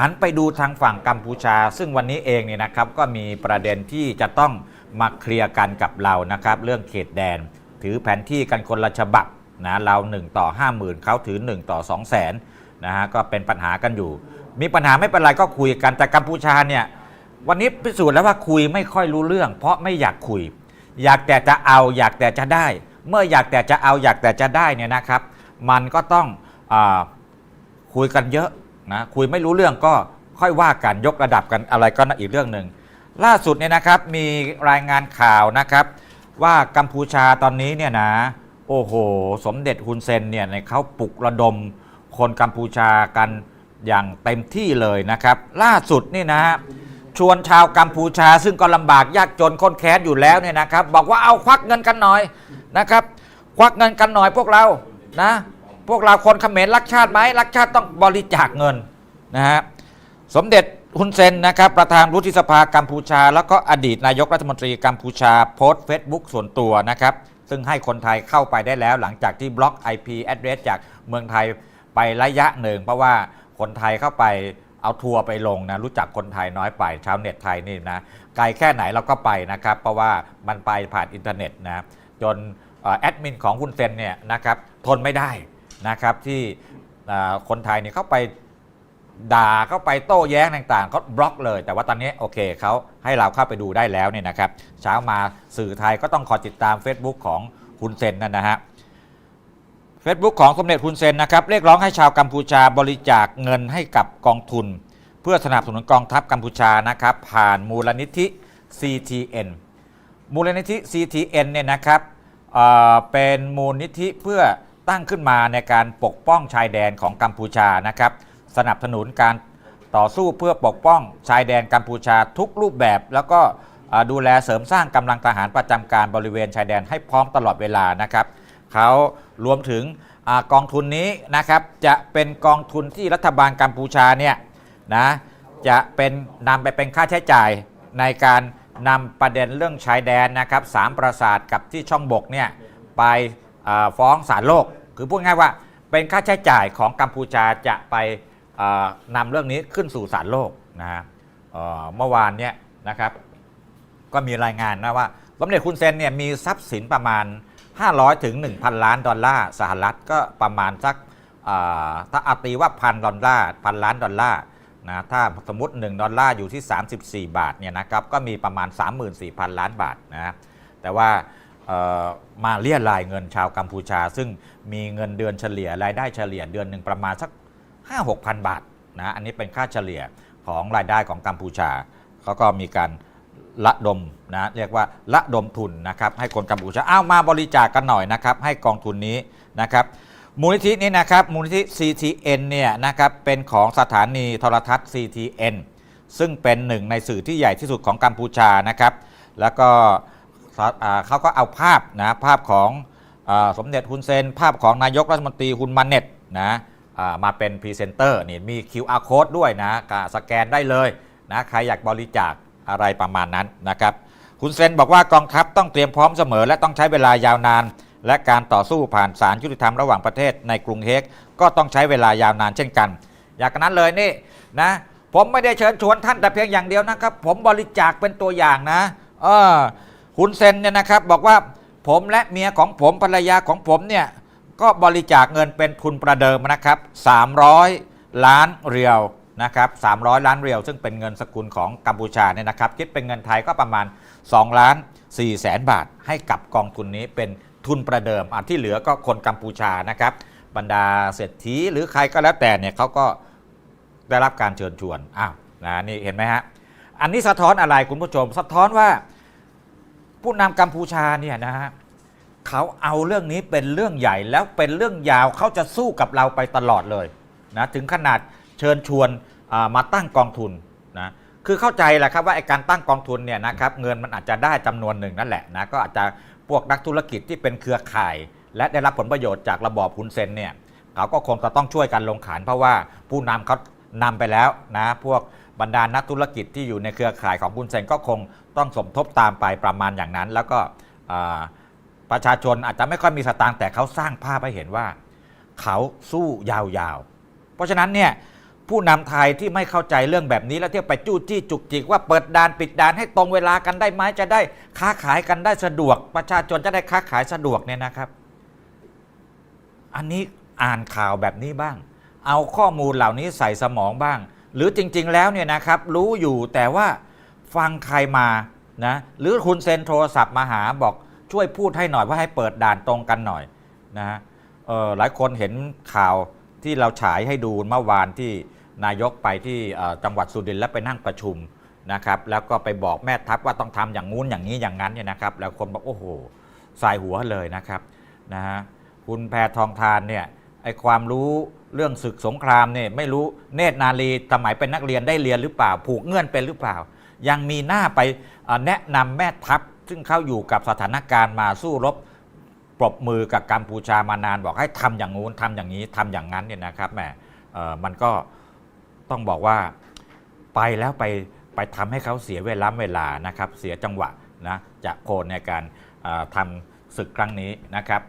หันไปดูทางฝั่งกัมพูชา ซึ่งวันนี้เองเนี่ยนะครับก็มีประเด็นที่จะต้องมาเคลียร์กันกับเรานะครับ เรื่องเขตแดน ถือแผนที่กันคนละฉบับนะเรา 1 ต่อ 50,000เขาถือ 1 ต่อ 2 0 0 0 0นนะฮะก็เป็นปัญหากันอยู่ มีปัญหาไม่เป็นไรก็คุยกันแต่กัมพูชาเนี่ยวันนี้พิสูจน์แล้วว่าคุยไม่ค่อยรู้เรื่อง เพราะไม่อยากคุย อยากแต่จะเอาอยากแต่จะได้ เมื่ออยากแต่จะเอาอยากแต่จะได้เนี่ยนะครับ มันก็ต้องอคุยกันเยอะ นะคุยไม่รู้เรื่องก็ค่อยว่ากันยกระดับกันอะไรก็อีกเรื่องหนึ่งล่าสุดเนี่ยนะครับมีรายงานข่าวนะครับ ว่ากัมพูชาตอนนี้เนี่ยนะโอ้โห สมเด็จฮุนเซนเนี่ยเขาปลุกระดมคนกัมพูชากันอย่างเต็มที่เลยนะครับ ล่าสุดนี่นะฮะชวนชาวกัมพูชา ซึ่งก็ลำบากยากจนค้นแค้นอยู่แล้วเนี่ยนะครับ บอกว่าเอาควักเงินกันหน่อยนะครับ ควักเงินกันหน่อยพวกเรานะ พวกเราคนเขมรรักชาติไหมรักชาติต้องบริจาคเงินนะฮะสมเด็จฮุนเซนนะครับประธานวุฒิสภากัมพูชา แล้วก็อดีตนายกรัฐมนตรีกัมพูชาโพสต์เฟซบุ๊กส่วนตัวนะครับซึ่งให้คนไทยเข้าไปได้แล้วหลังจากที่บล็อก IP address จากเมืองไทยไประยะหนึ่ง เพราะว่าคนไทยเข้าไปเอาทัวร์ไปลงนะรู้จักคนไทยน้อยไปชาวเน็ตไทยนี่นะไกลแค่ไหนเราก็ไปนะครับ เพราะว่ามันไปผ่านอินเทอร์เน็ตนะจนแอดมินของฮุนเซนเนี่ยนะครับทนไม่ได้ นะครับที่คนไทยเนี่ยเข้าไปด่าเข้าไปโต้แย้งต่างๆเขาบล็อกเลย แต่ว่าตอนนี้โอเคเขาให้เราเข้าไปดูได้แล้วเนี่ยนะครับเช้ามาสื่อไทยก็ต้องขอติดตาม Facebook ของคุณเซนนั่นนะฮะ Facebook ของสมเด็จคุณเซนนะครับเรียกร้องให้ชาวกัมพูชาบริจาคเงินให้กับกองทุน เพื่อสนับสนุนกองทัพกัมพูชานะครับผ่านมูลนิธิ CTN มูลนิธิ CTN เนี่ยนะครับเเป็นมูลนิธิเพื่อ ตั้งขึ้นมาในการปกป้องชายแดนของกัมพูชานะครับ สนับสนุนการต่อสู้เพื่อปกป้องชายแดนกัมพูชาทุกรูปแบบ แล้วก็ดูแลเสริมสร้างกำลังทหารประจำการบริเวณชายแดนให้พร้อมตลอดเวลานะครับเขารวมถึงอกองทุนนี้นะครับจะเป็นกองทุนที่รัฐบาลกัมพูชาเนี่ยนะจะเป็นนำไปเป็นค่าใช้จ่ายในการนำประเด็นเรื่องชายแดนนะครับสามปราสาทกับที่ช่องบกเนี่ยไปฟ้องศาลโลก คือพูดง่ายว่าเป็นค่าใช้จ่ายของกัมพูชาจะไปนำเรื่องนี้ขึ้นสู่ศาลโลกนะฮะเมื่อวานเนี่ยนะครับ ก็มีรายงานนะว่าสมเด็จคุณเซนเนี่ยมีทรัพย์สินประมาณ 500ถึง1,000 ล้านดอลลาร์สหรัฐก็ประมาณสักถ้าอาตีว่าพันดอลลาร์พันล้านดอลลาร์นะถ้าสมมติ 1 ดอลลาร์อยู่ที่ 34 บาทเนี่ยนะครับก็มีประมาณ 34,000 ล้านบาทนะแต่ว่า มาเรียรายเงินชาวกัมพูชา ซึ่งมีเงินเดือนเฉลี่ยรายได้เฉลี่ยเดือนหนึ่งประมาณสัก 5 6 0 0 0บาทนะอันนี้เป็นค่าเฉลี่ยของรายได้ของกัมพูชาเขาก็มีการละดมนะเรียกว่าละดมทุนนะครับให้คนกัมพูชาเอามาบริจาคกกันหน่อยนะครับให้กองทุนนี้นะครับมูลนิธินี้นะครับมูลนิธิ CTN เนี่ยนะครับเป็นของสถานีโทรทัศน์ CTN ซึ่งเป็นหนึ่งในสื่อที่ใหญ่ที่สุดของกัมพูชานะครับแล้วก็ เขาก็เอาภาพนะภาพของอสมเด็จฮุนเซน ภาพของนายกรัฐมนตรีฮุนมาเน็ตนะมาเป็นพรีเซนเตอร์นี่มี QR code ด้วยนะสแกนได้เลยนะใครอยากบริจาคอะไรประมาณนั้นนะครับคุณเซนบอกว่ากองทัพต้องเตรียมพร้อมเสมอ และต้องใช้เวลายาวนาน และการต่อสู้ผ่านศาลยุติธรรมระหว่างประเทศในกรุงเฮกก็ต้องใช้เวลายาวนานเช่นกัน อย่างนั้นเลยนี่นะผมไม่ได้เชิญชวนท่านแต่เพียงอย่างเดียวนะครับ ผมบริจาคเป็นตัวอย่างนะเออ คุณเซนเนี่ยนะครับบอกว่าผมและเมียของผมภรรยาของผมเนี่ยก็บริจาคเงินเป็นทุนประเดิมนะครับ300 ล้านเรียวนะครับ300 ล้านเรียว ซึ่งเป็นเงินสกุลของกัมพูชาเนี่ยนะครับคิดเป็นเงินไทยก็ประมาณ2ล้าน4แสนบาท ให้กับกองทุนนี้เป็นทุนประเดิมอันที่เหลือก็คนกัมพูชานะครับบรรดาเศรษฐีหรือใครก็แล้วแต่เนี่ยเขาก็ได้รับการเชิญชวนอ้าวนะนี่เห็นไหมฮะอันนี้สะท้อนอะไรคุณผู้ชม สะท้อนว่า ผู้นำกัมพูชาเนี่ยนะฮะเขาเอาเรื่องนี้เป็นเรื่องใหญ่แล้วเป็นเรื่องยาวเขาจะสู้กับเราไปตลอดเลยนะถึงขนาดเชิญชวนมาตั้งกองทุนนะคือเข้าใจแหละครับว่าไอการตั้งกองทุนเนี่ยนะครับเงินมันอาจจะได้จำนวนหนึ่งนั่นแหละนะก็อาจจะพวกนักธุรกิจที่เป็นเครือข่าย และได้รับผลประโยชน์จากระบอบฮุนเซนเนี่ยเขาก็คงจะต้องช่วยกันลงขันเพราะว่าผู้นำเขานำไปแล้วนะพวก บรรดานักธุรกิจที่อยู่ในเครือข่ายของฮุนเซนก็คงต้องสมทบตามไปประมาณอย่างนั้น แล้วก็ประชาชนอาจจะไม่ค่อยมีสตางค์แต่เขาสร้างภาพให้เห็นว่า เขาสู้ยาวๆ เพราะฉะนั้นเนี่ยผู้นำไทยที่ไม่เข้าใจเรื่องแบบนี้แล้วเที่ยวไปจู้จี้จุกจิกว่าเปิดด่านปิดด่านให้ตรงเวลากันได้ไหมจะได้ค้าขายกันได้สะดวก ประชาชนจะได้ค้าขายสะดวกเนี่ยนะครับ อันนี้อ่านข่าวแบบนี้บ้าง เอาข้อมูลเหล่านี้ใส่สมองบ้าง หรือจริง ๆ แล้วเนี่ยนะครับรู้อยู่แต่ว่าฟังใครมานะหรือคุณเซ็นโทรศัพท์มาหาบอกช่วยพูดให้หน่อยว่าให้เปิดด่านตรงกันหน่อยนะฮะเอ่อหลายคนเห็นข่าวที่เราฉายให้ดูเมื่อวานที่นายกไปที่จังหวัดสุรินทร์แล้วไปนั่งประชุมนะครับแล้วก็ไปบอกแม่ทัพว่าต้องทำอย่างงู้นอย่างนี้อย่างนั้นเนี่ยนะครับแล้วคนบอกโอ้โหสายหัวเลยนะครับนะฮะคุณแพทองทานเนี่ย ไอความรู้เรื่องศึกสงครามเนี่ยไม่รู้เนตรนารีสมัยเป็นนักเรียนได้เรียนหรือเปล่า ผูกเงื่อนเป็นหรือเปล่า ยังมีหน้าไปแนะนำแม่ทัพ ซึ่งเข้าอยู่กับสถานการณ์มาสู้รบปรบมือกับกัมพูชามานานบอกให้ทำอย่างงู้นทำอย่างนี้ทำอย่างนั้นเนี่ยนะครับแหมเออมันก็ต้องบอกว่าไปแล้วไปไปทำให้เขาเสียเวลาเวลานะครับ เสียจังหวะนะจากโคนในการทำศึกครั้งนี้นะครับ